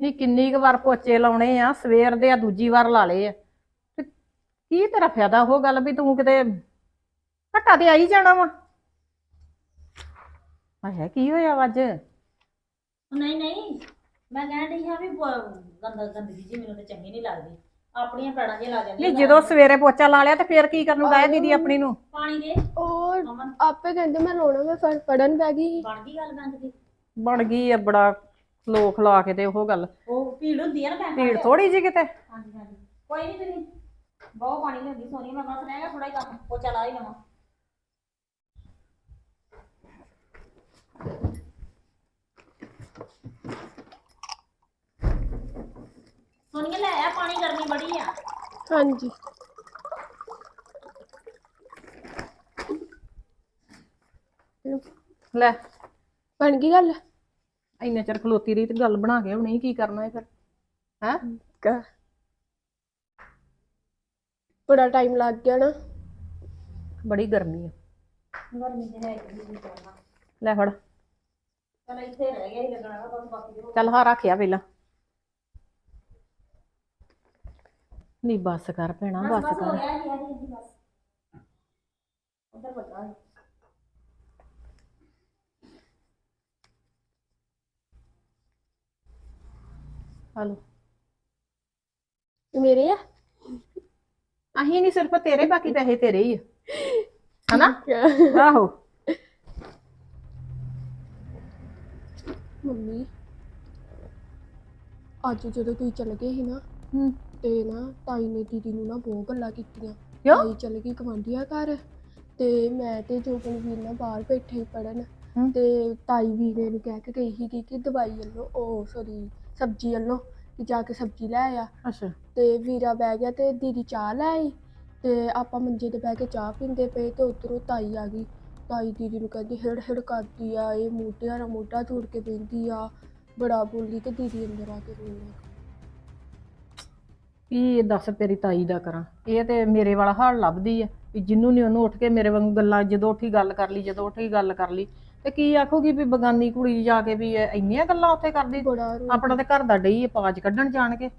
ਨਹੀਂ ਕਿੰਨੀ ਕੁ ਵਾਰ ਪੋਚੇ ਲਾਉਣੇ ਆ ਸਵੇਰ ਦੇ ਆ ਦੂਜੀ ਵਾਰ ਲਾ ਲਏ ਆ। ਤੇ ਕੀ ਤੇਰਾ ਫਾਇਦਾ ਉਹ ਗੱਲ ਵੀ ਤੂੰ ਕਿਤੇ ਘਟਾ ਤੇ ਆਈ ਜਾਣਾ ਵਾ? ਹੈ ਕੀ ਹੋਇਆ ਵਾ ਅੱਜ? ਨਹੀਂ ਨਹੀਂ ਮੈਂ ਕਹਿਣ ਡਈ ਹਾਂ ਵੀ ਬ- ਗੰਦਾ ਗੰਦਗੀ ਜੀ ਮੈਨੂੰ ਤਾਂ ਚੰਗੀ ਨਹੀਂ ਲੱਗਦੀ। ਆਪਣੀਆਂ ਪੈੜਾਂ ਜਿਹਾ ਲਾ ਜਾਂਦੀ ਨਹੀਂ ਜਦੋਂ ਸਵੇਰੇ ਪੋਚਾ ਲਾ ਲਿਆ ਤੇ ਫੇਰ ਕੀ ਕਰਨ ਨੂੰ ਗਾਇਆ ਦੀਦੀ ਆਪਣੀ ਨੂੰ? ਪਾਣੀ ਦੇ। ਉਹ ਅਮਨ। ਆਪੇ ਕਹਿੰਦੇ ਮੈਂ ਲਾਉਣਾ ਮੈਂ ਫੜ ਫੜਨ ਬੈ ਗਈ ਸੀ। ਬਣ ਗਈ ਗੱਲ ਬੰਦ ਦੀ? ਬਣ ਗਈ ਆ ਬੜਾ ਖਲੋ ਖਲਾ ਕੇ ਤੇ ਉਹ ਗੱਲ। ਉਹ ਭੀੜ ਹੁੰਦੀ ਆ ਨਾ ਭੈਣ ਭੀੜ ਥੋੜੀ ਜੀ ਕਿਤੇ। ਹਾਂਜੀ ਹਾਂਜੀ। ਕੋਈ ਨਹੀਂ ਤੁਸੀਂ ਬਹੁਤ ਪਾਣੀ ਲੈਂਦੀ ਸੋਨੀ ਮੈਂ ਬਸ ਰਹਿ ਗਿਆ ਥੋੜਾ ਹੀ ਕੰਮ। ਪੋਚਾ ਲਾ ਹੀ ਲਵਾਂ। ਸੋਨੀਆ ਲੈ ਆ ਪਾਣੀ ਗਰਮੀ ਬੜੀ ਆ। ਹਾਂਜੀ। ਲੈ। ਬਣ ਗਈ ਗੱਲ? ਇੰਨੇ ਚਿਰ ਖਲੋਤੀ ਰਹੀ ਤੇ ਗੱਲ ਬਣਾ ਕੇ ਹੁਣੀ ਕੀ ਕਰਨਾ ਹੈ ਫਿਰ? ਹੈ? ਕ- ਬੜਾ ਟਾਈਮ ਲੱਗ ਗਿਆ ਨਾ। ਬੜੀ ਗਰਮੀ ਆ। ਗਰਮੀ ਤੇ ਹੈ ਕਿ ਨਹੀਂ ਕਰਨਾ ਲੈ ਫੜ। ਚਲ ਇੱਥੇ ਰਹਿ ਗਿਆ ਹੀ ਲੱਗਣਾ ਵਾ, ਬਸ ਬਾਕੀ ਦੇ ਚੱਲ ਹਾਂ ਰੱਖਿਆ ਪਹਿਲਾਂ ਨਹੀਂ ਬੱਸ ਕਰ ਭੈਣਾ ਬੱਸ ਬਸ ਹੋ ਕਰ। ਗਿਆ ਜੀ ਆ ਜੀ ਬਸ। ਉਧਰ ਬੱਗਾ ਹਲੋ ਮੇਰੇ ਆ? ਅਹੀਂ ਨਹੀਂ ਸਿਰਫ ਤੇਰੇ ਬਾਕੀ ਪੈਸੇ ਤੇਰੇ ਹੀ ਆ। ਹਨਾ? ਆਹੋ। ਮੰਮੀ ਅੱਜ ਜਦੋਂ ਤੁਸੀਂ ਚਲੇ ਗਏ ਸੀ ਨਾ ਹੂੰ। ਤੇ ਨਾ ਤਾਈ ਨੇ ਦੀਦੀ ਨੂੰ ਨਾ ਬਹੁਤ ਗੱਲਾਂ ਕੀਤੀਆਂ। ਕਿਉਂ? ਤਾਈ ਚਲੇ ਗਈ ਗਵਾਂਢੀਆਂ ਘਰ ਤੇ ਮੈਂ ਤੇ ਜੋਬਨ ਵੀਰ ਨਾ ਬਾਹਰ ਬੈਠੇ ਪੜਨ ਹੂੰ। ਤੇ ਤਾਈ ਵੀਰੇ ਨੂੰ ਕਹਿ ਕੇ ਗਈ ਸੀ ਕਿ ਦਵਾਈ ਵੱਲੋਂ ਉਹ ਸੌਰੀ ਸਬਜ਼ੀ ਵੱਲੋਂ ਕਿ ਜਾ ਕੇ ਸਬਜ਼ੀ ਲੈ ਆ। ਅੱਛਾ। ਤੇ ਵੀਰਾ ਬਹਿ ਗਿਆ ਤੇ ਦੀਦੀ ਚਾਹ ਲੈ ਆਈ ਤੇ ਆਪਾਂ ਮੰਜੇ ਤੇ ਬਹਿ ਕੇ ਚਾਹ ਪੀਂਦੇ ਪਏ ਤੇ ਉਧਰੋਂ ਤਾਈ ਆ ਗਈ। ਤਾਈ ਦੀਦੀ ਨੂੰ ਕਹਿੰਦੀ ਹਿੜ ਹਿੜ ਕਰਦੀ ਆ ਇਹ ਮੋਢਿਆਂ ਨਾਲ ਮੋਢਾ ਜੋੜ ਕੇ ਬਹਿੰਦੀ ਆ। ਬੜਾ ਬੋਲੀ ਤੇ ਦੀਦੀ ਅੰਦਰ ਆ ਕੇ ਰੋਣ ਲੱਗ ਪਈ। ਕੀ ਇਹ ਦੱਸ ਤੇਰੀ ਤਾਈ ਦਾ ਕਰਾਂ? ਇਹ ਤੇ ਮੇਰੇ ਵਾਲਾ ਹਾਲ ਲੱਭਦੀ ਆ ਵੀ ਜਿੰਨੂੰ ਨਹੀਂ ਉਹਨੂੰ ਉੱਠ ਕੇ ਮੇਰੇ ਵਾਂਗੂ ਗੱਲਾਂ ਜਦੋਂ ਉੱਠੀ ਗੱਲ ਕਰ ਲਈ ਜਦੋਂ ਉੱਠੀ ਗੱਲ ਕਰ ਲਈ ਤੇ ਕੀ ਆਖੂਗੀ ਵੀ ਬਗਾਨੀ ਕੁੜੀ ਜਾ ਕੇ ਵੀ ਇਹ ਇੰਨੀਆਂ ਗੱਲਾਂ ਉੱਥੇ ਕਰਦੀ? ਬੜਾ ਰੋ ਆਪਣਾ ਤੇ ਘਰ ਦਾ ਡਈ ਪਾਜ ਕੱਢਣ ਜਾਣ ਕੇ।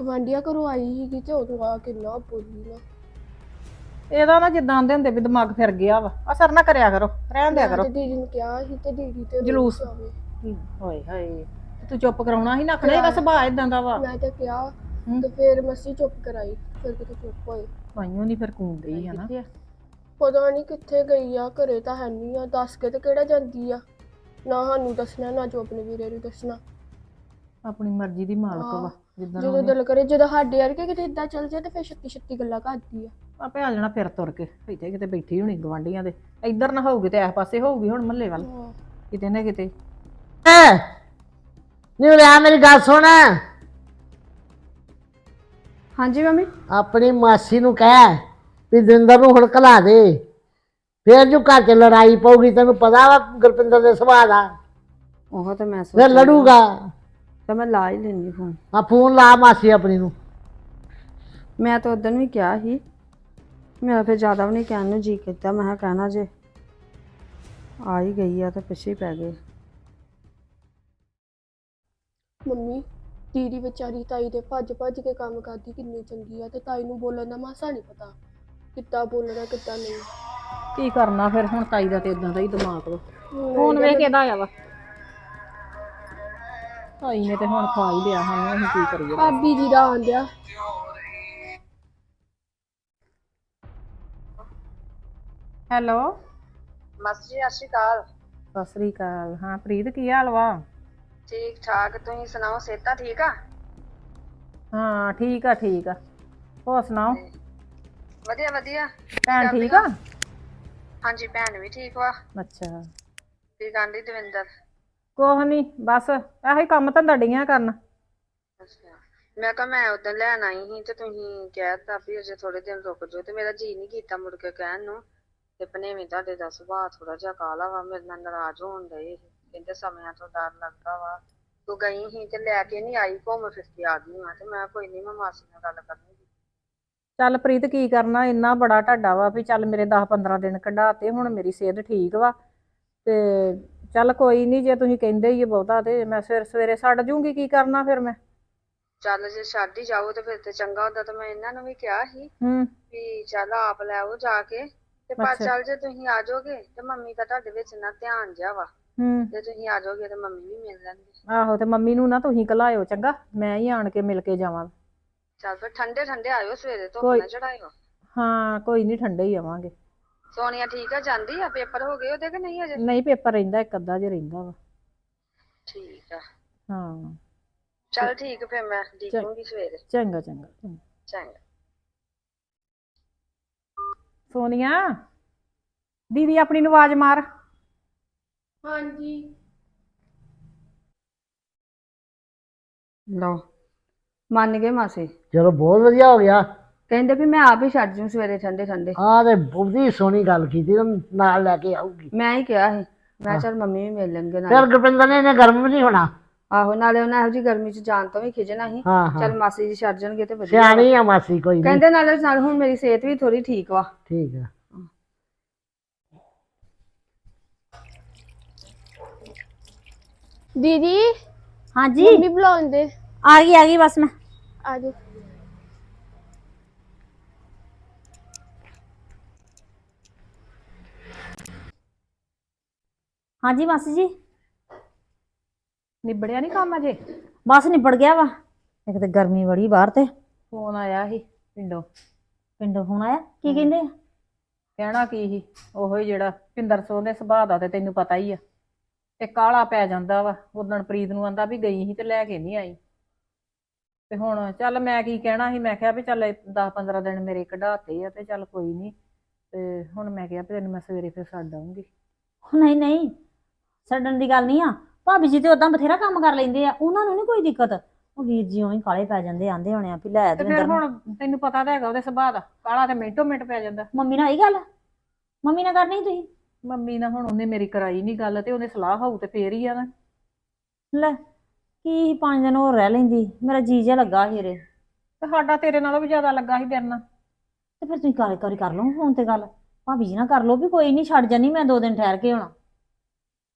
ਗਵਾਂਢੀਆਂ ਘਰੋਂ ਆਈ ਸੀਗੀ ਤੇ ਉਦੋਂ ਆ ਕਿੰਨਾ ਬੋਲੀ ਨਾ। ਇਹਦਾ ਨਾ ਜਿੱਦਾਂ ਆਂਦੇ ਹੁੰਦੇ ਵੀ ਦਿਮਾਗ ਫਿਰ ਗਿਆ ਵਾ। ਅਸਰ ਨਾ ਕਰਿਆ ਕਰੋ ਰਹਿਣ ਦਿਆ ਮੈਂ ਕਰੋ। ਤੇ ਦੀਦੀ ਨੂੰ ਕਿਹਾ ਸੀ ਤੇ ਦੀਦੀ ਤੇ ਜਲੂਸ। ਜਾਵੇ। ਹੋਏ ਹਾਏ ਤੂੰ ਚੁੱਪ ਕਰਾਉਣਾ ਸੀ ਨਖਣਾ ਇਹਦਾ ਸੁਭਾਅ ਇਦਾਂ ਦਾ ਵਾ। ਮੈਂ ਤੇ ਕਿਹਾ ਹੂੰ। ਤੇ ਫਿਰ ਮੱਸੀ ਚੁੱਪ ਕਰਾਈ ਫਿਰ ਕਿਤੇ ਚੁੱਪ ਹੋਏ। ਮਾਈਓ ਨਹੀਂ ਫਿਰ ਕੂਣ ਡਈ ਹਨਾ ਪਤਾ ਨਹੀਂ ਕਿੱਥੇ ਗਈ ਆ ਘਰੇ ਤਾਂ ਹੈ ਨਹੀਂ ਆ। ਦੱਸ ਕੇ ਤੇ ਕਿਹੜਾ ਜਾਂਦੀ ਆ? ਨਾ ਸਾਨੂੰ ਦੱਸਣਾ ਨਾ ਜੋ ਆਪਣੇ ਵੀਰੇ ਨੂੰ ਦੱਸਣਾ। ਆਪਣੀ ਮਰਜ਼ੀ ਦੀ ਮਾਲਕ ਵਾ। ਜਿੱਦਾਂ ਜਦੋਂ ਦਿਲ ਕਰੇ ਜਦੋਂ ਸਾਡੇ ਵਰਗੇ ਕਿਤੇ ਇਦਾਂ ਚੱਲ ਜਾਏ ਤੇ ਫਿਰ ਛੱਤੀ ਛੱਤੀ ਗੱਲਾਂ ਕਰਦੀ ਆ। ਆਪੇ ਆ ਜਾਣਾ ਫਿਰ ਤੁਰ ਕੇ। ਇੱਥੇ ਕਿਤੇ ਬੈਠੀ ਹੋਣੀ ਗਵਾਂਢੀਆਂ ਦੇ। ਇੱਧਰ ਨਾ ਹੋਊਗੀ ਤੇ ਇਸ ਪਾਸੇ ਹੋਊਗੀ ਹੁਣ ਮੱਲੇ ਵੱਲ। ਹਾਂ। ਕਿਤੇ ਨਾ ਕਿਤੇ। ਨਹੀਂ ਉਰੇ ਮੇਰੀ ਗੱਲ ਸੁਣ। ਹਾਂਜੀ ਮੰਮੀ? ਆਪਣੀ ਮਾਸੀ ਨੂੰ ਕਹਿ। ਵੀ ਦਿੰਦਰ ਨੂੰ ਹੁਣ ਘਲਾ ਦੇ। ਫੇਰ ਜੋ ਘਰ 'ਚ ਲੜਾਈ ਪਊਗੀ ਤੈਨੂੰ ਪਤਾ ਵਾ ਗੁਰਪਿੰਦਰ ਦੇ ਸੁਭਾਅ ਦਾ। ਉਹ ਤਾਂ ਮੈਂ ਫੇਰ ਸੋਚ ਲੜੂਗਾ। ਤਾਂ ਮੈਂ ਲਾ ਹੀ ਲੈਣੀ ਫੋਨ। ਆ ਫੋਨ ਲਾ ਮਾਸੀ ਆਪਣੀ ਨੂੰ। ਮੈਂ ਤਾਂ ਉਦੋਂ ਵੀ ਕਿਹਾ ਸੀ ਮੇਰਾ ਫਿਰ ਜ਼ਿਆਦਾ ਵੀ ਨਹੀਂ ਕਹਿਣ ਨੂੰ ਜੀ ਕੀਤਾ ਮੈਂ ਕਿਹਾ ਕਹਿਣਾ ਜੇ। ਆ ਹੀ ਗਈ ਆ ਤਾਂ ਪਿੱਛੇ ਹੀ ਪੈ ਗਏ। ਮੰਮੀ ਦੀਦੀ ਵਿਚਾਰੀ ਤਾਈ ਦੇ ਭੱਜ ਭੱਜ ਕੇ ਕੰਮ ਕਰਦੀ ਕਿੰਨੀ ਚੰਗੀ ਆ ਤੇ ਤਾਈ ਨੂੰ ਬੋਲਣ ਦਾ ਮਾਸਾ ਨਹੀਂ ਪਤਾ। ਕਿੱਦਾਂ ਬੋਲਣਾ ਕਿੱਦਾਂ ਨਹੀਂ। ਕੀ ਕਰਨਾ ਫਿਰ? ਹੁਣ ਤਾਈ ਦਾ ਤੇ ਇਦਾਂ ਦਾ ਹੀ ਦਿਮਾਗ ਵਾ। ਹੁਣ ਫੋਨ ਵੇਖ ਇਹਦਾ ਆਇਆ ਵਾ। ਤਾਈ ਨੇ ਤੇ ਹੁਣ ਖਾ ਹੀ ਲਿਆ ਸਾਨੂੰ ਅਸੀਂ ਕੀ ਕਰੀਏ। ਭਾਬੀ ਜੀ ਦਾ ਆਂਦਿਆ ਹੈਲੋ। ਮਾਸੀ ਜੀ ਸਤਿ ਸ਼੍ਰੀ ਅਕਾਲ। ਸਤਿ ਸ੍ਰੀ ਅਕਾਲ। ਹਾਂ ਪ੍ਰੀਤ ਕੀ ਹਾਲ ਵਾ? ਠੀਕ ਠਾਕ। ਤੁਸੀਂ ਸੁਣਾਓ ਸਿਹਤਾਂ ਠੀਕ ਆ? ਹਾਂ ਠੀਕ ਆ ਠੀਕ ਆ। ਹੋਰ ਸੁਣਾਓ? ਵਧੀਆ ਵਧੀਆ। ਭੈਣ ਠੀਕ ਆ? ਹਾਂਜੀ ਭੈਣ ਵੀ ਠੀਕ ਵਾ। ਅੱਛਾ। ਕੀ ਕਹਿੰਦੀ ਦਵਿੰਦਰ? ਕੁਛ ਨਹੀਂ ਬਸ ਇਹੋ ਹੀ ਕੰਮ ਧੰਦਾ ਡੀਆਂ ਕਰਨ। ਅੱਛਾ। ਮੈਂ ਕਿਹਾ ਮੈਂ ਉਦੋਂ ਲੈਣ ਆਈ ਸੀ ਤੇ ਤੁਸੀਂ ਕਹਿਤਾ ਵੀ ਅਜੇ ਥੋੜੇ ਦਿਨ ਰੁਕ ਜਾਓ ਤੇ ਮੇਰਾ ਜੀ ਨਹੀਂ ਕੀਤਾ ਮੁੜ ਕੇ ਕਹਿਣ ਨੂੰ। ਤੇ ਭਨੇਵੀਂ ਤੁਹਾਡੇ ਦਾ ਸੁਭਾਅ ਥੋੜਾ ਜਿਹਾ ਕਾਲਾ ਵਾ ਮੇਰੇ ਨਾਲ ਨਾਰਾਜ਼ ਹੋਣ ਡਏ ਸੀ। ਕਹਿੰਦੇ ਸਮਿਆਂ ਤੋਂ ਡਰ ਲੱਗਦਾ ਵਾ। ਤੂੰ ਗਈ ਸੀ ਤੇ ਲੈ ਕੇ ਨਹੀਂ ਆਈ ਘੁੰਮ ਫਿਰ ਕੇ ਆ ਗਈ ਆ ਤੇ ਮੈਂ ਕੋਈ ਨਹੀਂ ਮੈਂ ਮਾਸੀ ਨਾਲ ਗੱਲ ਕਰਨੀ ਚੱਲ ਪ੍ਰੀਤ ਕੀ ਕਰਨਾ ਇੰਨਾ ਬੜਾ ਢਾਡਾ ਵਾ ਵੀ ਚੱਲ ਮੇਰੇ 10 15 ਦਿਨ ਕਢਾਤੇ ਹੁਣ ਮੇਰੀ ਸਿਹਤ ਠੀਕ ਵਾ। ਤੇ ਚੱਲ ਕੋਈ ਨਹੀਂ ਜੇ ਤੁਸੀਂ ਕਹਿੰਦੇ ਹੀ ਬਹੁਤਾ ਤੇ ਮੈਂ ਸਵੇਰ ਸਵੇਰੇ ਛੱਡ ਜੂੰਗੀ ਕੀ ਕਰਨਾ ਫਿਰ ਮੈਂ? ਚੱਲ ਜੇ ਛੱਡ ਹੀ ਜਾਓ ਤੇ ਫਿਰ ਤੇ ਚੰਗਾ ਹੁੰਦਾ ਤਾਂ ਮੈਂ ਇਹਨਾਂ ਨੂੰ ਵੀ ਕਿਹਾ ਸੀ ਹੂੰ। ਵੀ ਚੱਲ ਆਪ ਲੈ ਆਓ ਜਾ ਕੇ ਤੇ ਪਰ। ਚੱਲ ਜੇ ਤੁਸੀਂ ਆ ਜਾਓਗੇ ਤੇ ਮੰਮੀ ਦਾ ਤੁਹਾਡੇ ਵਿੱਚ ਨਾ ਧਿਆਨ ਜਿਹਾ ਵਾ। ਹੂੰ। ਜੇ ਤੁਸੀਂ ਆ ਜਾਓਗੇ ਤੇ ਮੰਮੀ ਵੀ ਮਿਲ ਲੈਣਗੇ ਆਹੋ ਤੇ ਮੰਮੀ ਨੂੰ ਨਾ ਤੁਸੀਂ ਘਲਾਇਓ ਚੰਗਾ ਮੈਂ ਹੀ ਆਣ ਕੇ ਮਿਲ ਕੇ ਜਾਵਾਂ। ਚੱਲ ਫਿਰ ਠੰਡੇ ਠੰਡੇ ਆਇਓ ਸਵੇਰੇ ਧੁੱਪ ਕੋਈ- ਨਾ ਚੜਾਇਓ। ਹਾਂ ਕੋਈ ਨਹੀਂ ਠੰਡੇ ਹੀ ਆਵਾਂਗੇ। ਸੋਨੀਆ ਠੀਕ ਆ? ਜਾਂਦੀ ਆ? ਪੇਪਰ ਹੋ ਗਏ ਉਹਦੇ ਕਿ ਨਹੀਂ ਅਜੇ ਨਹੀਂ ਪੇਪਰ ਰਹਿੰਦਾ ਇੱਕ ਅੱਧਾ ਜੇ ਰਹਿੰਦਾ ਵਾ। ਠੀਕ ਆ। ਹਾਂ। ਚੱਲ ਠੀਕ ਫਿਰ ਮੈਂ ਦੇਖੂੰਗੀ ਸਵੇਰੇ। ਚੰਗਾ ਚੰਗਾ ਚੰਗਾ। ਚੰਗਾ। ਸੋਨੀਆ ਦੀਦੀ ਆਪਣੀ ਨੂੰ ਆਵਾਜ਼ ਮਾਰ। ਹਾਂਜੀ। ਲਓ। ਮੰਨ ਗਏ ਮਾਸੀ। ਚਲੋ ਬਹੁਤ ਵਧੀਆ ਹੋ ਗਿਆ। ਕਹਿੰਦੇ ਵੀ ਮੈਂ ਆਪ ਹੀ ਛੱਡ ਜੂ ਸਵੇਰੇ ਠੰਡੇ ਠੰਡੇ। ਆਹ ਤੇ ਬਹੁਤੀ ਸੋਹਣੀ ਗੱਲ ਕੀਤੀ ਤੂੰ ਨਾਲ ਲੈ ਕੇ ਆਊਗੀ। ਮੈਂ ਹੀ ਕਿਹਾ ਸੀ ਮੈਂ ਚਲ ਮੰਮੀ ਵੀ ਮਿਲ ਲੈਣਗੇ ਨਾਲ। ਫਿਰ ਗੁਰਪਿੰਦਰ ਨੇ ਇਹਨੇ ਗਰਮ ਨਹੀਂ ਹੋਣਾ। ਆਹੋ ਨਾਲੇ ਉਹਨਾਂ ਇਹੋ ਜੀ ਗਰਮੀ ਚ ਜਾਣ ਤੋਂ ਵੀ ਖਿਜਣਾ ਸੀ। ਹਾਂ ਹਾਂ। ਚਲ ਮਾਸੀ ਜੀ ਛੱਡ ਜਾਣਗੇ ਤੇ ਵਧੀਆ। ਸਿਆਣੀ ਆ ਮਾਸੀ ਕੋਈ ਨਹੀਂ। ਕਹਿੰਦੇ ਨਾਲੇ ਨਾਲ ਹੁਣ ਮੇਰੀ ਸਿਹਤ ਵੀ ਥੋੜੀ ਠੀਕ ਵਾ। ਠੀਕ ਆ। ਦੀਦੀ ਹਾਂਜੀ। ਮੰਮੀ ਬੁਲਾਉਂਦੇ। ਆ ਗਈ ਆ ਗਈ ਬਸ ਮੈਂ। ਆ ਜਾਓ। ਹਾਂਜੀ ਮਾਸੀ ਜੀ। ਨਿਬੜਿਆ ਨਹੀਂ ਕੰਮ ਅਜੇ? ਬਸ ਨਿਬੜ ਗਿਆ ਵਾ। ਇੱਕ ਤੇ ਗਰਮੀ ਬੜੀ ਬਾਹਰ ਤੇ। ਫੋਨ ਆਇਆ ਸੀ ਪਿੰਡੋਂ। ਪਿੰਡੋਂ ਫੋਨ ਆਇਆ? ਕੀ ਕਹਿੰਦੇ ਆ? ਕਹਿਣਾ ਕੀ ਸੀ? ਉਹੋ ਹੀ ਜਿਹੜਾ ਪਿੰਦਰ ਸੋਹ ਦੇ ਸੁਭਾਅ ਦਾ ਤੇ ਤੈਨੂੰ ਪਤਾ ਹੀ ਆ। ਤੇ ਕਾਲਾ ਪੈ ਜਾਂਦਾ ਵਾ। ਉਦਣ ਪ੍ਰੀਤ ਨੂੰ ਆਂਦਾ ਵੀ ਗਈ ਸੀ ਤੇ ਲੈ ਕੇ ਨਹੀਂ ਆਈ। ਤੇ ਹੁਣ ਚੱਲ ਮੈਂ ਕੀ ਕਹਿਣਾ ਸੀ ਮੈਂ ਕਿਹਾ ਵੀ ਚੱਲ 10 15 ਦਿਨ ਮੇਰੇ ਕਢਾਤੇ ਆ ਤੇ ਚੱਲ ਕੋਈ ਨਹੀਂ ਤੇ ਹੁਣ ਮੈਂ ਕਿਹਾ ਵੀ ਤੈਨੂੰ ਮੈਂ ਸਵੇਰੇ ਫਿਰ ਛੱਡ ਆਉਂਗੀ ਨਹੀਂ ਨਹੀਂ ਛੱਡਣ ਦੀ ਗੱਲ ਨਹੀਂ ਆ। ਭਾਬੀ ਜੀ ਤੇ ਉਦਾਂ ਬਥੇਰਾ ਕੰਮ ਕਰ ਲੈਂਦੇ ਆ ਉਹਨਾਂ ਨੂੰ ਨਹੀਂ ਕੋਈ ਦਿੱਕਤ। ਉਹ ਵੀਰ ਜੀ ਉਹੀ ਕਾਲੇ ਪੈ ਜਾਂਦੇ ਆਂਦੇ ਹੋਣੇ ਆ ਵੀ ਲੈ ਤੇ ਦਵਿੰਦਰ ਫਿਰ ਨੂੰ। ਹੁਣ ਤੈਨੂੰ ਪਤਾ ਤਾਂ ਹੈਗਾ ਉਹਦੇ ਸੁਭਾਅ ਦਾ ਕਾਲਾ ਤੇ ਮਿੰਟੋ ਮਿੰਟ ਪੈ ਜਾਂਦਾ। ਮੰਮੀ ਨਾਲ ਇਹ ਗੱਲ ਮੰਮੀ ਨਾਲ ਕਰਨੀ ਤੁਸੀਂ? ਮੰਮੀ ਨਾਲ ਹੁਣ ਉਹਨੇ ਮੇਰੀ ਕਰਾਈ ਨਹੀਂ ਗੱਲ ਤੇ ਉਹਨੇ ਸਲਾਹ ਹੋਊ ਤੇ ਫੇਰ ਹੀ ਆ ਨਾ। ਲੈ ਕੀ ਸੀ ਪੰਜ ਦਿਨ ਹੋਰ ਰਹਿ ਲੈਂਦੀ? ਮੇਰਾ ਜੀ ਜਿਹਾ ਲੱਗਾ ਹੀਰੇ ਤੇ ਸਾਡਾ ਤੇਰੇ ਨਾਲੋਂ ਵੀ ਜ਼ਿਆਦਾ ਲੱਗਾ ਸੀ ਤੇਰੇ ਨਾਲ। ਤੇ ਫਿਰ ਤੁਸੀਂ ਕਰ ਕਰੀ ਕਰ ਲਓ ਫੋਨ ਤੇ ਗੱਲ। ਭਾਬੀ ਜੀ ਨਾਲ ਕਰ ਲਓ ਵੀ ਕੋਈ ਨਹੀਂ ਛੱਡ ਜਾਨੀ ਮੈਂ ਦੋ ਦਿਨ ਠਹਿਰ ਕੇ ਆਉਣਾ।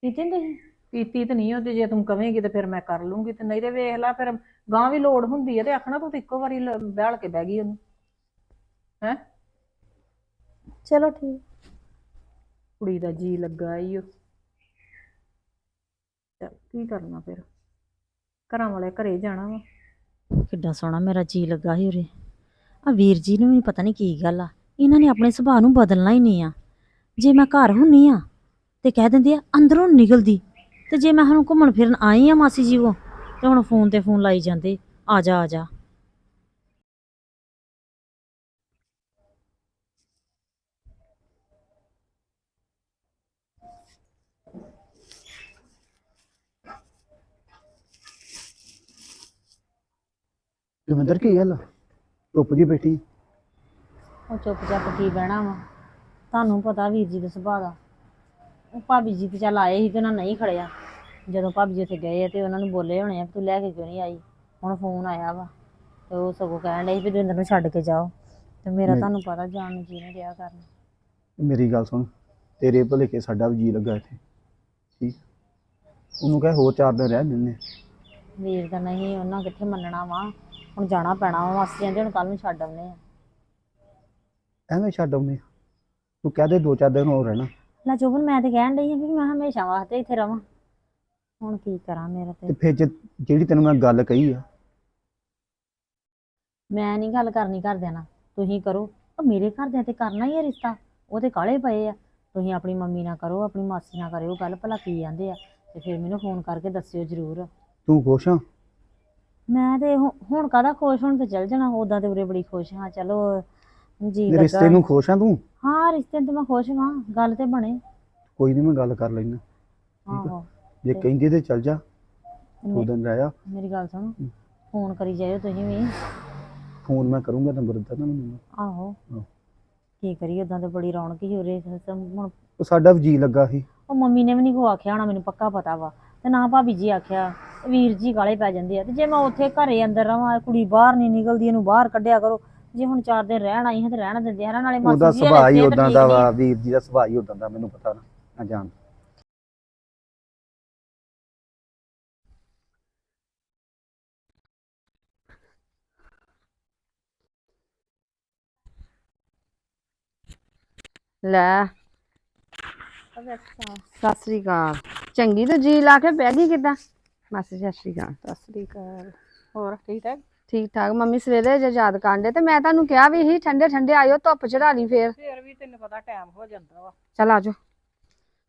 ਕੀਤੀ ਨੀ ਤੁਸੀਂ? ਕੀਤੀ ਤੇ ਨਹੀਂ ਉਹ ਤੇ ਜੇ ਤੂੰ ਕਵੇਂਗੀ ਤੇ ਫਿਰ ਮੈਂ ਕਰ ਲੂੰਗੀ ਤੇ ਨਹੀਂ ਤੇ ਵੇਖ ਲੈ ਫਿਰ ਗਾਂ ਵੀ ਲੋੜ ਹੁੰਦੀ ਹੈ ਤੇ ਆਖਣਾ ਤੂੰ ਤਾਂ ਇੱਕੋ ਵਾਰੀ ਲ- ਬਹਿਲ ਕੇ ਬਹਿ ਗਈ ਉਹਨੂੰ। ਹੈ? ਚਲੋ ਠੀਕ। ਕੁੜੀ ਦਾ ਜੀ ਲੱਗਾ ਈ ਓ। ਚੱਲ ਕੀ ਕਰਨਾ ਫਿਰ? ਘਰਾਂ ਵਾਲੇ ਘਰੇ ਜਾਣਾ ਵਾ। ਕਿੱਡਾ ਸੋਹਣਾ ਮੇਰਾ ਜੀ ਲੱਗਾ ਸੀ ਉਰੇ। ਆ ਵੀਰ ਜੀ ਨੂੰ ਵੀ ਪਤਾ ਨਹੀਂ ਕੀ ਗੱਲ ਆ। ਇਹਨਾਂ ਨੇ ਆਪਣੇ ਸੁਭਾਅ ਨੂੰ ਬਦਲਣਾ ਹੀ ਨਹੀਂ ਆ। ਜੇ ਮੈਂ ਘਰ ਹੁੰਨੀ ਆ ਤੇ ਕਹਿ ਦਿੰਦੇ ਆ, ਅੰਦਰੋਂ ਨੀ ਨਿਕਲਦੀ। ਤੇ ਜੇ ਮੈਂ ਹੁਣ ਘੁੰਮਣ ਫਿਰਨ ਆਈ ਆ ਮਾਸੀ ਜੀ ਉਹ ਤੇ ਹੁਣ ਫੋਨ ਤੇ ਫੋਨ ਲਾਈ ਜਾਂਦੇ। ਆ ਜਾ ਆ ਜਾ। ਦਵਿੰਦਰ ਕੀ ਗੱਲ? ਚੁੱਪ ਜੀ ਬੈਠੀ। ਉਹ ਚੁੱਪ ਚਾਪ ਕੀ ਬਹਿਣਾ ਵਾ? ਤੁਹਾਨੂੰ ਪਤਾ ਵੀਰ ਜੀ ਦੇ ਸੁਭਾਅ ਦਾ। ਉਹ ਭਾਬੀ ਜੀ ਤੇ ਚੱਲ ਆਏ ਸੀ ਤੇ ਉਹਨਾਂ ਨਹੀਂ ਖੜਿਆ। ਜਦੋਂ ਭਾਬੀ ਜੀ ਉੱਥੇ ਗਏ ਆ ਤੇ ਉਹਨਾਂ ਨੂੰ ਬੋਲੇ ਹੋਣੇ ਆ ਵੀ ਤੂੰ ਲੈ ਕੇ ਕਿਉਂ ਨਹੀਂ ਆਈ? ਹੁਣ ਫੋਨ ਆਇਆ ਵਾ ਤੇ ਉਹ ਸਗੋਂ ਕਹਿਣ ਸੀ ਵੀ ਦਵਿੰਦਰ ਨੂੰ ਛੱਡ ਕੇ ਜਾਓ। ਤੇ ਮੇਰਾ ਨਹੀਂ। ਤੁਹਾਨੂੰ ਪਤਾ ਜਾਣ ਨੂੰ ਜੀ ਨਹੀਂ ਰਿਹਾ ਕਰਨ। ਮੇਰੀ ਗੱਲ ਸੁਣ ਤੇਰੇ ਭੁਲੇਖੇ ਸਾਡਾ ਵੀ ਜੀ ਲੱਗਾ ਇੱਥੇ। ਠੀਕ। ਉਹਨੂੰ ਕਹੇ ਹੋਰ ਚਾਰ ਦਿਨ ਰਹਿ ਦਿੰਨੇ ਵੀਰ ਦਾ ਨਹੀਂ ਉਹਨਾਂ ਕਿੱਥੇ ਮੰਨਣਾ ਵਾ? ਹੁਣ ਜਾਣਾ ਪੈਣਾ ਵਾ ਮਾਸੀ ਜਾਂਦੇ ਹੁਣ ਕੱਲ ਨੂੰ ਛੱਡ ਆਉਨੇ ਆ। ਐਵੇਂ ਛੱਡ ਆਉਂਦੇ ਆ। ਤੂੰ ਕਹਿ ਦੇ ਦੋ ਚਾਰ ਦਿਨ ਹੋਰ ਰਹਿਣਾ। ਲੈ ਜੋਬਨ ਮੈਂ ਤੇ ਕਹਿਣ ਡਈ ਆ ਵੀ ਮੈਂ ਹਮੇਸ਼ਾ ਵਾਸਤੇ ਇੱਥੇ ਰਵਾਂ। ਹੁਣ ਕੀ ਕਰਾਂ ਮੇਰਾ ਤੇ। ਤੇ ਫਿਰ ਜੇ ਜਿਹੜੀ ਤੈਨੂੰ ਮੈਂ ਗੱਲ ਕਹੀ ਆ। ਮੈਂ ਨਹੀਂ ਗੱਲ ਕਰਨੀ ਘਰਦਿਆਂ ਨਾਲ। ਤੁਸੀਂ ਕਰੋ। ਉਹ ਮੇਰੇ ਘਰਦਿਆਂ ਤੇ ਕਰਨਾ ਹੀ ਹੈ ਰਿਸ਼ਤਾ। ਉਹ ਤੇ ਕਾਲੇ ਪਏ ਆ। ਤੁਸੀਂ ਆਪਣੀ ਮੰਮੀ ਨਾਲ ਕਰੋ ਆਪਣੀ ਮਾਸੀ ਨਾਲ ਕਰਿਓ। ਗੱਲ ਭਲਾ ਕੀ ਜਾਂਦੇ ਆ। ਤੇ ਫਿਰ ਮੈਨੂੰ ਫੋਨ ਕਰਕੇ ਦੱਸਿਓ ਜ਼ਰੂਰ। ਤੂੰ ਖੁਸ਼ ਆ? ਮੈਂ ਤੇ ਹੁ- ਹੁਣ ਕਾਹਦਾ ਖੁਸ਼ ਹੁਣ ਤੇ ਚੱਲ ਜਾਣਾ ਉਦਾਂ ਤੇ ਉਰੇ ਬੜੀ ਖੁਸ਼ ਹਾਂ ਚਲੋ ਜੀ ਲੱਗਾ ਰਿਸ਼ਤੇ ਨੂੰ ਖੁਸ਼ ਆ ਤੂੰ? ਹਾਂ ਰਿਸ਼ਤੇ ਤੇ ਮੈਂ ਖੁਸ਼ ਹਾਂ ਗੱਲ ਤੇ ਬਣੇ। ਕੋਈ ਨਹੀਂ ਮੈਂ ਗੱਲ ਕਰ ਲੈਣਾ ਆਹੋ। ਜੇ ਕਹਿੰਦੀ ਤੇ ਚੱਲ ਜਾ। ਦੋ ਦਿਨ ਰਹਿ ਆ। ਮੇਰੀ ਗੱਲ ਸੁਣੋ। ਫੋਨ ਕਰੀ ਜਾਇਓ ਤੁਸੀਂ ਵੀ। ਫੋਨ ਮੈਂ ਕਰੂੰਗਾ ਨੰਬਰ ਦਿੱਤਾ ਨਾ ਮੈਨੂੰ। ਆਹੋ। ਕੀ ਕਰੀਏ ਉਦਾਂ ਤੇ ਬੜੀ ਰੌਣਕ ਹੀ ਉਰੇ ਹੁਣ ਉਹ ਸਾਡਾ ਵੀ ਜੀ ਲੱਗਾ ਸੀ। ਉਹ ਮੰਮੀ ਨੇ ਵੀ ਨਹੀਂ ਕੋ ਆਖਿਆ ਹੋਣਾ ਮੈਨੂੰ ਪੱਕਾ ਪਤਾ ਵਾ। ਤੇ ਨਾ ਭਾਬੀ ਜੀ ਆਖਿਆ। ਵੀਰ ਜੀ ਕਾਲੇ ਪੈ ਜਾਂਦੇ ਆ ਤੇ ਜੇ ਮੈਂ ਉੱਥੇ ਘਰੇ ਅੰਦਰ ਰਵਾਂ ਕੁੜੀ ਬਾਹਰ ਨਹੀਂ ਨਿਕਲਦੀ ਇਹਨੂੰ ਬਾਹਰ ਕੱਢਿਆ ਕਰੋ। ਜੇ ਹੁਣ ਚਾਰ ਦਿਨ ਰਹਿਣ ਆਈ ਹਾਂ ਤੇ ਰਹਿਣ ਦਿੰਦੇ ਹਨਾ ਨਾਲੇ ਮਾਸੀ ਜੀ ਸੁਭਾਅ ਹੀ ਉਦਾਂ ਦਾ ਵਾ ਵੀਰ ਜੀ ਦਾ ਸੁਭਾਅ ਹੀ ਉਦਾਂ ਦਾ ਮੈਨੂੰ ਪਤਾ ਨਾ ਮੈਂ ਜਾਣ ਲੈ। ਸਤਿ ਸ੍ਰੀ ਅਕਾਲ। ਚੰਗੀ ਤਾਂ ਜੀ ਲਾ ਕੇ ਬਹਿ ਗਈ ਕਿਦਾਂ? ਮਾਸੀ ਸਤਿ ਸ੍ਰੀ ਅਕਾਲ। ਸਤਿ ਸ੍ਰੀ ਅਕਾਲ। ਹੋਰ ਠੀਕ ਠਾਕ? ਠੀਕ ਠਾਕ। ਮੰਮੀ ਸਵੇਰੇ ਜੇ ਯਾਦ ਕਾਂਡੇ ਤੇ ਮੈਂ ਤੁਹਾਨੂੰ ਕਿਹਾ ਵੀ ਸੀ ਠੰਡੇ ਠੰਡੇ ਆਇਓ ਧੁੱਪ ਚੜਾ ਲਈ ਫੇਰ। ਫੇਰ ਵੀ ਤੈਨੂੰ ਪਤਾ ਟਾਈਮ ਹੋ ਜਾਂਦਾ ਵਾ। ਚਲ ਆਜੋ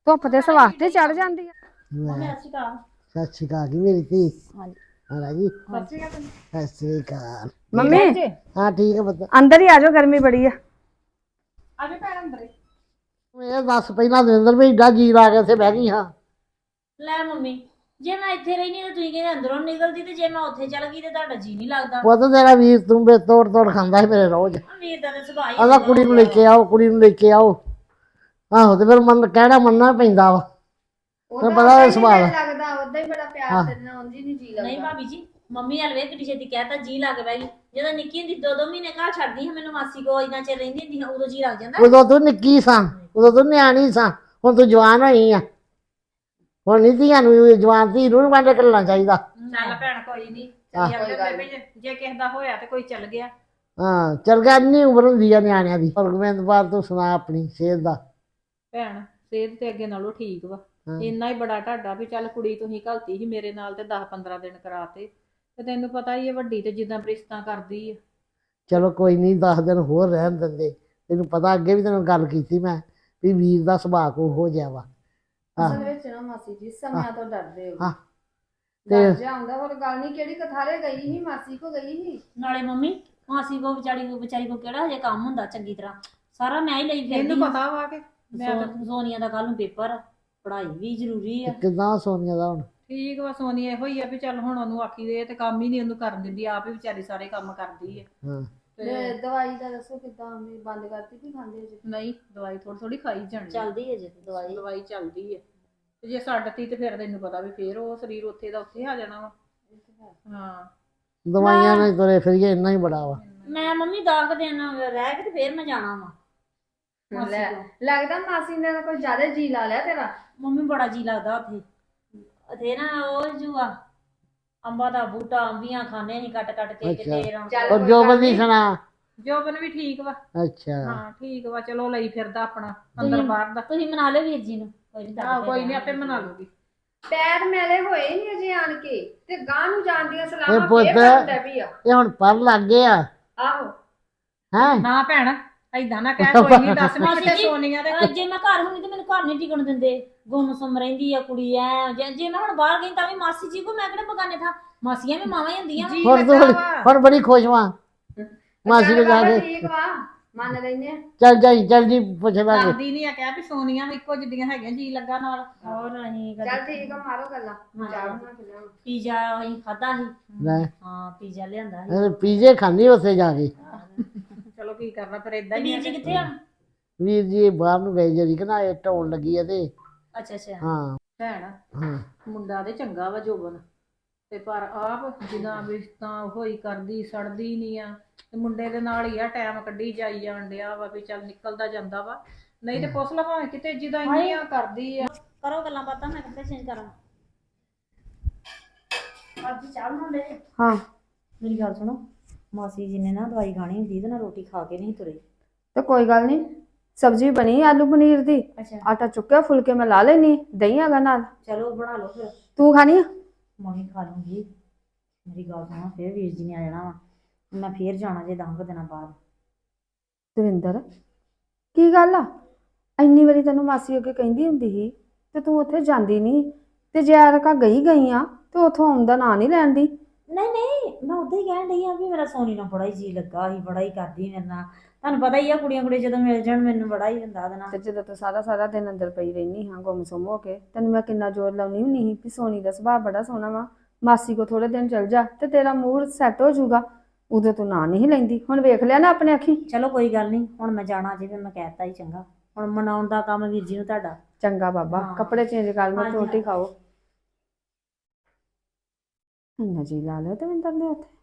ਧੁੱਪ ਤੇ ਸਵਾਸਤੇ ਚੜ ਜਾਂਦੀ ਆ। ਲੈ, ਸਤਿ ਸ਼੍ਰੀ ਅਕਾਲ। ਜੀ ਮੇਰੀ ਧੀ। ਹਾਂਜੀ। ਹਾਂ ਰਾਜੀ ਸਤਿ ਸ਼੍ਰੀ ਅਕਾਲ ਮੰਮੀ? ਹਾਂ ਠੀਕ ਹੈ ਬੱਤਾ ਅੰਦਰ ਹੀ ਆਜੋ ਗਰਮੀ ਬੜੀ ਆ। ਆਜੋ ਭੈਣ ਅੰਦਰ ਇਹ ਦੱਸ ਪਹਿਲਾਂ ਦਵਿੰਦਰ ਵੀ ਏਡਾ ਜੀ ਲਾ ਕੇ ਉੱਥੇ ਬਹਿ ਗਈ ਹਾਂ। ਲੈ ਮੰਮੀ ਜੇ ਮੈਂ ਇੱਥੇ ਰਹਿਣੀ ਤਾਂ ਤੁਸੀਂ ਕਹਿੰਦੇ ਅੰਦਰੋਂ ਨਿਕਲਦੀ ਤੇ ਜੇ ਮੈਂ ਉੱਥੇ ਚਲ ਗਈ ਤੇ ਤੁਹਾਡਾ ਜੀ ਨਹੀਂ ਲੱਗਦਾ। ਪੁੱਤ ਤੇਰਾ ਵੀਰ ਤੂੰ ਬੇ ਤੋੜ ਤੋੜ ਖਾਂਦਾ ਸੀ ਮੇਰੇ ਰੋਜ਼। ਵੀਰ ਦਾ ਤਾਂ ਸੁਭਾਅ ਹੀ ਆਦਾ ਕੁੜੀ ਨੂੰ ਲੈ ਕੇ ਆਓ ਕੁੜੀ ਨੂੰ ਲੈ ਕੇ ਆਓ। ਆਹੋ ਤੇ ਫਿਰ ਮਨ ਕਹਿਣਾ ਮੰਨਣਾ ਪੈਂਦਾ ਵਾ। ਤੈਨੂੰ ਪਤਾ ਉਹ ਸੁਭਾਅ ਦਾ। ਲੱਗਦਾ ਉਦਾਂ ਹੀ ਬੜਾ ਪਿਆਰ। ਤੇਰੇ ਨਾਲ ਉਂਝ ਹੀ ਨਹੀਂ ਜੀ ਨਹੀਂ ਭਾਬੀ ਜੀ ਮੰਮੀ ਹਲਵੇ ਕਿੱਡੀ ਛੇਤੀ ਕਹਿਤਾ ਜੀ ਲੱਗ ਪੈ ਗਈ ਜਦੋਂ ਨਿੱਕੀ ਹੁੰਦੀ ਦੋ ਦੋ ਮਹੀਨੇ ਘਰ ਛੱਡਦੀ ਸੀ ਮੈਨੂੰ ਮਾਸੀ ਕੋ ਇੰਨਾ ਚਿਰ ਰਹਿੰਦੀ ਹੁੰਦੀ ਸੀ, ਉਦੋਂ ਜੀ ਲੱਗ ਜਾਂਦਾ। ਉਦੋਂ ਤੂੰ ਨਿੱਕੀ ਸਾਂ ਉਦੋਂ ਤੂੰ ਨਿਆਣੀ ਸਾਂ ਹੁਣ ਤੂੰ ਜਵਾਨ ਹੋਈ ਆ। ਹੁਣ ਨਹੀਂ ਧੀਆਂ ਨੂੰ ਜਵਾਨ ਧੀ ਨੂੰ ਵੰਡ ਕਰਨਾ ਚਾਹੀਦਾ। ਚੱਲ ਭੈਣ ਕੋਈ ਨਹੀਂ ਜੇ- ਕਿਸੇ ਦਾ ਹੋਇਆ ਤੇ ਕੋਈ ਚੱਲ ਗਿਆ। ਹਾਂ ਚਲ ਗਿਆ ਇੰਨੀ ਉਮਰ ਹੁੰਦੀ ਆ ਨਿਆਣਿਆਂ ਦੀ। ਪਰ ਗੋਬਿੰਦਵਾਰ ਤੂੰ ਸੁਣਾ ਆਪਣੀ ਸਿਹਤ ਦਾ। ਭੈਣ ਸਿਹਤ ਤੇ ਅੱਗੇ ਨਾਲੋਂ ਠੀਕ ਵਾ। ਇੰਨਾ ਹੀ ਬੜਾ ਢਾਡਾ ਵੀ ਚੱਲ ਕੁੜੀ ਤੁਸੀਂ ਘਲਤੀ ਸੀ ਮੇਰੇ ਨਾਲ ਤੇ 10 15 ਦਿਨ ਕਰਾਤੇ। ਤੇ ਤੈਨੂੰ ਪਤਾ ਹੀ ਹੈ ਵੱਡੀ ਤੇ ਜਿੱਦਾਂ ਬਰਿਸ਼ਤਾਂ ਕਰਦੀ ਆ। ਚਲੋ ਕੋਈ ਨਹੀਂ 10 ਦਿਨ ਹੋਰ ਰਹਿਣ ਦਿੰਦੇ। ਤੈਨੂੰ ਪਤਾ ਅੱਗੇ ਵੀ ਤੈਨੂੰ ਗੱਲ ਕੀਤੀ ਮੈਂ ਵੀ ਵੀਰ ਦਾ ਸੁਭਾਅ ਕੋ ਹੋ ਜਾ ਵਾ। ਹਾਂ ਅਸਲ ਵਿੱਚ ਨਾ ਮਾਸੀ ਜੀ ਸਮਿਆਂ ਤੋਂ ਡਰਦੇ ਹੋ। ਹਾਂ। ਤੇ- ਡਰ ਜਾ ਹੁੰਦਾ ਹੋਰ ਗੱਲ ਨਹੀਂ ਕਿਹੜੀ ਕਥਾਰੇ ਗਈ ਸੀ ਮਾਸੀ ਕੋ ਗਈ ਸੀ? ਨਾਲੇ ਮੰਮੀ ਮਾਸੀ ਕੋ ਵਿਚਾਰੀ ਕੋ ਵਿਚਾਰੀ ਕੋ ਕਿਹੜਾ ਹਜੇ ਕੰਮ ਹੁੰਦਾ ਚੰਗੀ ਤਰ੍ਹਾਂ। ਸਾਰਾ ਮੈਂ ਹੀ ਲਈ ਫਿਰਦੀ ਇਹਨੂੰ। ਪਤਾ ਵਾ ਕਿ ਮੈਂ ਤਾਂ ਸੋ- ਸੋਨੀਆ ਦਾ ਕੱਲ ਨੂੰ ਪੇਪਰ ਪੜ੍ਹਾਈ ਵੀ ਜ਼ਰੂਰੀ ਆ। ਕਿਦਾਂ ਸੋਨੀਆ ਦਾ ਹੁਣ? ਠੀਕ ਵਾ ਸੋਨੀ ਇਹੋ ਹੀ ਆ ਵੀ ਚੱਲ ਹੁਣ ਉਹਨੂੰ ਆਖੀ ਦੇ ਤੇ ਕੰਮ ਹੀ ਨਹੀਂ ਉਹਨੂੰ ਕਰਨ ਦਿੰਦੀ ਆਪ ਹੀ ਵਿਚਾਰੀ ਸਾਰੇ ਕੰਮ ਕਰਦੀ ਹੈ ਹਾਂ। ਤੇ ਤੇ ਦਵਾਈ ਦਾ ਦੱਸੋ ਕਿੱਦਾਂ ਮੈਂ ਬੰਦ ਕਰਤੀ ਕਿ ਖਾਂਦੇ ਜੀ? ਨਹੀਂ ਦਵਾਈ ਥੋੜੀ ਥੋੜੀ ਖਾਈ ਜਾਣੀ ਆ। ਚੱਲਦੀ ਹੈ ਜੇ ਦਵਾਈ। ਦਵਾਈ ਚੱਲਦੀ ਹੈ ਤੇ ਜੇ ਛੱਡਤੀ ਤੇ ਫਿਰ ਤੈਨੂੰ ਪਤਾ ਵੀ ਫੇਰ ਉਹ ਸਰੀਰ ਉੱਥੇ ਦਾ ਉੱਥੇ ਆ ਜਾਣਾ ਵਾ। ਹਾਂ। ਦਵਾਈਆਂ ਨਾਲ ਹੀ ਤੁਰੇ ਫਿਰੀਏ ਇੰਨਾ ਹੀ ਬੜਾ ਵਾ। ਮੈਂ ਮੰਮੀ ਦਾਗ ਦੇਣਾ ਰਹਿ ਕੇ ਤੇ ਫੇਰ ਮੈਂ ਜਾਣਾ ਵਾ। ਲੈ। ਲੱਗਦਾ ਮਾਸੀ ਨੇ ਤਾਂ ਕੋਈ ਜ਼ਿਆਦਾ ਜੀ ਲਾ ਲਿਆ ਤੇਰਾ? ਮੰਮੀ ਬੜਾ ਜੀ ਲੱਗਦਾ ਉੱਥੇ। ਉੱਥੇ ਨਾ ਉਹ ਜੂਆ ਅੰਬਾਂ ਦਾ ਬੂਟਾ ਅੰਬੀਆਂ ਖਾਣੇ ਨਹੀਂ ਕੱਟ ਕੱਟ ਕੇ। ਕਿਤੇ ਰੌਣਕ ਚੱਲ ਔਰ ਕੋਈ ਜੋ ਗੱਲ ਬੰਦੀ ਨੀ। ਸੁਣਾ। ਜੋਬਨ ਵੀ ਠੀਕ ਵਾ। ਅੱਛਾ। ਹਾਂ ਠੀਕ ਵਾ। ਚਲੋ ਲਈ ਫਿਰਦਾ ਆਪਣਾ ਅੰਦਰ ਤੁਸੀਂ- ਬਾਹਰ ਦਾ। ਤੁਸੀਂ ਮਨਾ ਲਿਓ ਵੀਰ ਜੀ ਨੂੰ। ਕੋਈ ਨਹੀਂ ਆਹ ਕੋਈ ਨਹੀਂ ਆਪੇ ਮਨਾ ਲੂਗੀ। ਪੈਰ ਮੈਲੇ ਹੋਏ ਨਹੀਂ ਅਜੇ ਆਣ ਕੇ ਤੇ ਗਾਂ ਨੂੰ ਜਾਣ ਦੀਆਂ ਇਹ ਸਲਾਹਾਂ ਪੁੱਤ- ਫੇਰ ਕਰਦਾ ਵੀ ਆ। ਇਹ ਹੁਣ ਪਰ ਲੱਗ ਗਏ ਆ ਆਹੋ। ਹੈ? ਨਾ ਭੈਣ ਐਦਾਂ ਨਾ ਕਹਿ ਕੋਈ ਨਹੀਂ ਦੱਸ ਮੈਂ ਮਾਸੀ ਕਿਤੇ ਜੀ, ਸੋਨੀਆ ਦੇ ਅਹ ਜੇ ਮੈਂ ਘਰ ਹੁੰਦੀ ਤੇ ਮੈਨੂੰ ਘਰ ਨਹੀਂ ਟਿਕਣ ਦਿੰਦੇ। ਗੁੰਮ-ਸੁੰਮ ਰਹਿੰਦੀ ਆ ਕੁੜੀ ਐ। ਜੇ ਜੇ ਮੈਂ ਹੁਣ ਬਾਹਰ ਗਈ ਤਾਂ ਵੀ ਮਾਸੀ ਜੀ ਕੋ ਮੈਂ ਕਿਹੜੇ ਬਗਾਨੇ ਥਾਂ? ਮਾਸੀਆਂ ਵੀ ਮਾਵਾਂ ਹੀ ਹੁੰਦੀਆਂ। ਜੀ ਹੁਣ ਤੂੰ ਲੱਗਾ ਵਾ। ਹੁਣ ਬੜੀ ਖੁਸ਼ ਵਾਂ। ਮਾਸੀ ਚੱਲ ਕੋ ਜਾ ਬਾਬਾ ਕੇ। ਠੀਕ ਵਾ। ਮੰਨ ਲੈਨੇ ਆ। ਚੱਲ ਜਾਈ ਚੱਲ ਜੀ ਪੁੱਛ ਲਾਂਗੇ ਨਹੀਂ ਆ ਕਹਿ ਵੀ ਸੋਨੀਆ ਵੀ ਇੱਕੋ ਜਿੱਦੀਆਂ ਹੈਗੀਆਂ ਜੀ ਲੱਗਾ ਨਾਲ। ਹੋਰ ਅਸੀਂ ਕਦੇ ਚੱਲ ਠੀਕ ਆ ਮਾਰੋ ਗੱਲਾਂ। ਚਾਹ ਬਣਾ ਕੇ ਲਿਆਓ। ਪੀਜ਼ਾ ਅਸੀਂ ਖਾਦਾ ਸੀ। ਲੈ। ਹਾਂ ਪੀਜ਼ਾ ਲਿਆਂਦਾ ਸੀ। ਪੀਜ਼ੇ ਖਾਂਦੀ ਉੱਥੇ ਜਾ ਕੇ। ਚਲੋ ਕੀ ਕਰਨਾ ਫਿਰ ਇਦਾਂ ਤੇ ਹੀ ਵੀਰ ਜੀ ਕਿੱਥੇ ਆ? ਵੀਰ ਜੀ ਬਾਹਰ ਨੂੰ ਗਏ ਜਰੀ ਕਿ ਨਾ ਇਹ ਢਾਉਣ ਲੱਗੀ ਆ ਤੇ। ਅੱਛਾ ਅੱਛਾ। ਹਾਂ। ਭੈਣ ਹਾਂ। ਮੁੰਡਾ ਦੇ ਚੰਗਾ ਵਾ ਜੋਬਨ। ਤੇ ਪਰ ਆਪ ਜਿੱਦਾਂ ਵਿਸ਼ਤਾਂ ਹੋਈ ਕਰਦੀ ਸੜਦੀ ਨਹੀਂ ਆ। ਤੇ ਮੁੰਡੇ ਦੇ ਨਾਲ ਹੀ ਆ ਟਾਈਮ ਕੱਢੀ ਜਾਈ ਜਾਣ ਡਿਆ ਵਾ ਵੀ ਚੱਲ ਨਿਕਲਦਾ ਜਾਂਦਾ ਵਾ। ਨਹੀਂ ਤੇ ਪੁੱਛ ਲਾ ਭਾਵੇਂ ਕਿਤੇ ਜਿੱਦਾਂ ਇੰਨੀਆਂ ਕਰਦੀ ਆ। ਕਰੋ ਗੱਲਾਂ ਬਾਤਾਂ ਮੈਂ ਕੱਪੜੇ ਚੇਂਜ ਕਰਾਂ? ਅੱਜ ਚਾਹ ਬਣਾਉਂਦੇ ਹਾਂ। ਮੇਰੀ ਗੱਲ ਸੁਣੋ ਮਾਸੀ ਜੀ ਨੇ ਨਾ ਦਵਾਈ ਖਾਣੀ ਹੁੰਦੀ ਤੇ ਨਾ ਰੋਟੀ ਖਾ ਕੇ ਨਹੀਂ ਤੁਰੇ। ਤੇ ਕੋਈ ਗੱਲ ਨਹੀਂ ਸਬਜ਼ੀ ਬਣੀ ਆਲੂ ਪਨੀਰ ਦੀ। ਅੱਛਾ। ਆਟਾ ਚੁੱਕਿਆ ਫੁਲਕੇ ਮੈਂ ਲਾ ਲੈਣੀ ਦਹੀਂ ਹੈਗਾ ਨਾਲ। ਚਲੋ ਬਣਾ ਲਓ ਫਿਰ। ਤੂੰ ਖਾਣੀ ਆ? ਮੰਮੀ ਖਾ ਲੂੰਗੀ। ਮੇਰੀ ਗੱਲ ਸੁਣੋ ਫਿਰ ਵੀਰ ਜੀ ਨੇ ਆ ਜਾਣਾ ਵਾ। ਮੈਂ ਫੇਰ ਜਾਣਾ ਜੇ ਦਸ ਕੁ ਦਿਨਾਂ ਬਾਅਦ। ਦਵਿੰਦਰ ਕੀ ਗੱਲ ਆ? ਇੰਨੀ ਵਾਰੀ ਤੈਨੂੰ ਮਾਸੀ ਅੱਗੇ ਕਹਿੰਦੀ ਹੁੰਦੀ ਸੀ ਤੇ ਤੂੰ ਉੱਥੇ ਜਾਂਦੀ ਨਹੀਂ ਤੇ ਜੇ ਐਰਕਾ ਗਈ ਗਈ ਆ ਤੇ ਉੱਥੋਂ ਆਉਣ ਦਾ ਨਾਂ ਨਹੀਂ ਲੈਂਦੀ ਨਹੀਂ ਨਹੀਂ ਮੈਂ ਉਦਾਂ ਹੀ ਕਹਿਣ ਡਈ ਆ ਵੀ ਮੇਰਾ ਸੋਨੀ ਨਾਲ ਬੜਾ ਹੀ ਜੀ ਲੱਗਾ ਸੀ ਬੜਾ ਹੀ ਕਰਦੀ ਮੇਰੇ ਨਾਲ। ਤੁਹਾਨੂੰ ਪਤਾ ਹੀ ਆ ਕੁੜੀਆਂ ਕੁੜੀਆਂ ਜਦੋਂ ਮਿਲ ਜਾਣ ਮੈਨੂੰ ਬੜਾ ਹੀ ਹੁੰਦਾ ਉਹਦੇ ਨਾਲ। ਤੇ ਜਦੋਂ ਤੂੰ ਸਾਰਾ ਸਾਰਾ ਦਿਨ ਅੰਦਰ ਪਈ ਰਹਿਨੀ ਹਾਂ ਗੁੰਮ-ਸੁੰਮ ਹੋ ਕੇ ਤੈਨੂੰ ਮੈਂ ਕਿੰਨਾ ਜ਼ੋਰ ਲਾਉਣੀ ਹੁੰਨੀ ਸੀ ਵੀ ਸੋਨੀ ਦਾ ਸੁਭਾਅ ਬੜਾ ਸੋਹਣਾ ਵਾ। ਮਾਸੀ ਕੋ ਥੋੜੇ ਦਿਨ ਚਲ ਜਾ ਤੇ ਤੇਰਾ ਮੂਡ ਸੈੱਟ ਹੋ ਜਾਊਗਾ। ਉਦੋਂ ਤੂੰ ਨਾਂ ਨਹੀਂ ਲੈਂਦੀ। ਹੁਣ ਵੇਖ ਲਿਆ ਨਾ ਆਪਣੇ ਅੱਖੀ। ਚਲੋ ਕੋਈ ਗੱਲ ਨਹੀਂ ਹੁਣ ਮੈਂ ਜਾਣਾ ਜੇ ਫਿਰ ਮੈਂ ਕਹਿਤਾ ਹੀ ਚੰਗਾ। ਹੁਣ ਮਨਾਉਣ ਦਾ ਕੰਮ ਵੀਰ ਜੀ ਨੂੰ ਤੁਹਾਡਾ। ਚੰਗਾ ਬਾਬਾ ਹਾਂ। ਕੱਪੜੇ ਚੇਂਜ ਕਰ ਮੈਂ ਹਾਂਜੀ, ਰੋਟੀ ਖਾਓ। ਇੰਨਾ ਜੀ ਲਾ ਲਿਆ ਦਵਿੰਦਰ ਨੇ ਉੱਥੇ